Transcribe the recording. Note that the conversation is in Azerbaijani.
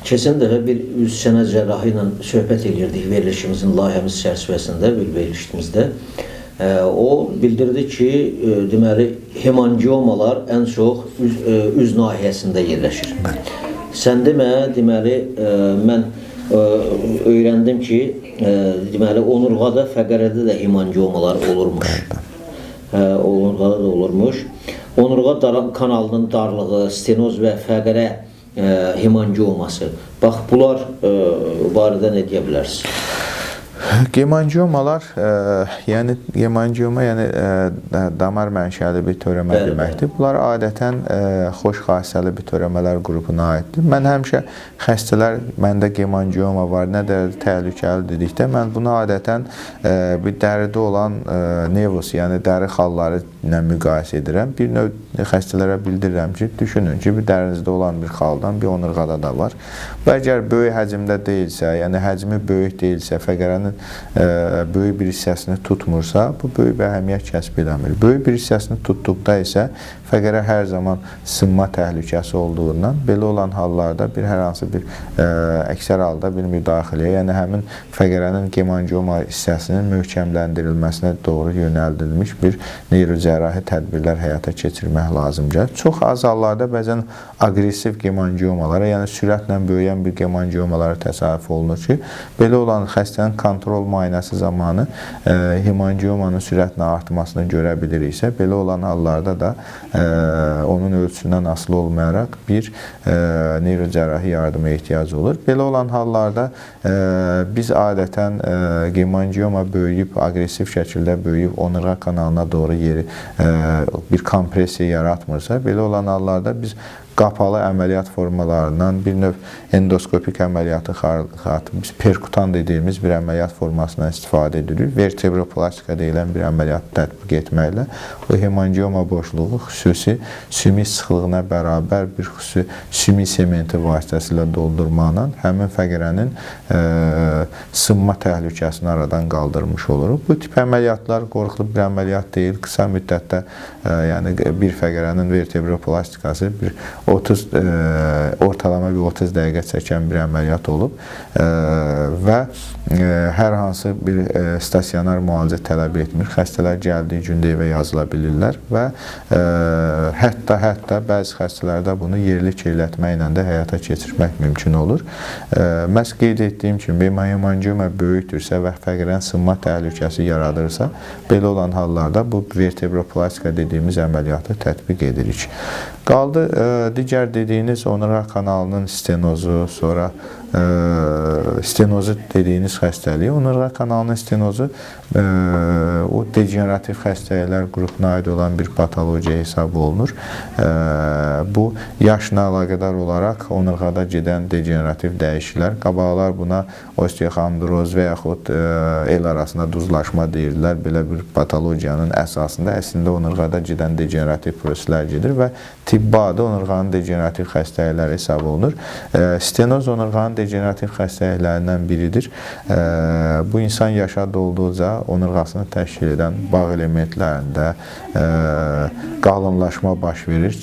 Keçən dəfə bir üz sənə cərrahı ilə söhbət edirdik verilişimizin layihəmiz çərçivəsində, bir verilişimizdə. O bildirdi ki, deməli hemangiomalar ən çox üz, üz nahiyəsində yerləşir. Sən demə, deməli mən öyrəndim ki, deməli onurğada, fəqərədə də hemangiomalar olurmuş. Onurğada da olurmuş. Onurğa dar kanalının darlığı, stenoz və fəqərə e, hemangioması. Bax bunlar barədə nə deyə bilərsiniz? Gemangiomalar, e, yəni gemangioma yəni e, damar mənşəli bir törəmə Bəli, deməkdir. Bunlar adətən e, xoş xassəli bir törəmələr qrupuna aiddir. Mən həmişə xəstələr məndə gemangioma var, nə dərəcədə təhlükəli dedikdə mən bunu adətən e, bir dəridə olan e, nevus, yəni dəri xalları ilə müqayisə edirəm. Bir növ xəstələrə bildirirəm ki, düşünün ki, bir dərinizdə olan bir xaldan bir onurğada da var. Bu əgər böyük həcmdə deyilsə, yəni həcmi böyük deyilsə, fəqərənin e, böyük bir hissəsini tutmursa, bu böyük bir əhəmiyyət kəsb eləmir. Böyük bir hissəsini tutduqda isə fəqərə hər zaman sınma təhlükəsi olduğundan belə olan hallarda bir hər hansı bir e, əksər halda bir müdaxiləyə, yəni həmin fəqərənin gemangioma hissəsinin möhkəmləndirilməsinə doğru yönəldilmiş bir neyrocərrahi tədbirlər həyata keçirmək lazım gəlir. Çox az hallarda bəzən aqressiv gemangiomalara, yəni sürətlə böyüyən bir gemangiomalara təsadüf olunur ki, belə olan xəstənin kontrol müayinəsi zamanı e, hemangiomanın sürətlə artmasını görə biliriksə, belə olan hallarda da e, onun ölçüsündən asılı olmayaraq bir e, neyrocərrahi yardıma ehtiyac olur. Belə olan hallarda e, biz adətən e, gemangioma böyüyüb, aqressiv şəkildə böyüyüb onurğa kanalına doğru yeri e, bir kompressiya yaratmırsa, belə olan hallarda biz qapalı əməliyyat formalarından bir növ endoskopik əməliyyatı xatı perkutan dediyimiz bir əməliyyat formasından istifadə edirik. Vertebroplastika deyilən bir əməliyyatı tətbiq etməklə o hemangioma boşluğu xüsusi sümük sıxlığına bərabər bir xüsusi sümük sementi vasitəsilə doldurmaqla həmin fəqərənin e, sınma təhlükəsini aradan qaldırmış oluruq. Bu tip əməliyyatlar qorxulu bir əməliyyat deyil. Qısa müddətdə e, yəni bir fəqərənin vertebroplastikası bir 30 e, ortalama bir 30 dəqiqə çəkən bir əməliyyat olub. E, və e, hər hansı bir e, stasionar müalicə tələb etmir. Xəstələr gəldiyi gündə evə yazıla bilirlər və e, hətta hətta bəzi xəstələrdə bunu yerli keylətməklə də həyata keçirmək mümkün olur. Məhz qeyd etdiyim kimi hemangioma böyükdürsə və fəqərən sınma təhlükəsi yaradırsa, belə olan hallarda bu vertebroplastika dediyimiz əməliyyatı tətbiq edirik. Qaldı e, digər dediyiniz onurğa kanalının stenozu, sonra e, stenozu dediyiniz xəstəliyi, onurğa kanalının stenozu e, o degenerativ xəstəliklər qrupuna aid olan bir patologiya hesab olunur. E, bu yaşla əlaqədar olaraq onurğada gedən degenerativ dəyişikliklər, qabaqlar buna osteoxondroz və yaxud e, el arasında duzlaşma deyirlər. Belə bir patologiyanın əsasında əslində onurğada gedən degenerativ proseslər gedir və tibbi adı onurğanın degenerativ xəstəlikləri hesab olunur. E, stenoz onurğanın degenerativ xəstəliklərindən biridir. Bu insan yaşa dolduqca onurğasını təşkil edən bağ elementlərində e, qalınlaşma baş verir.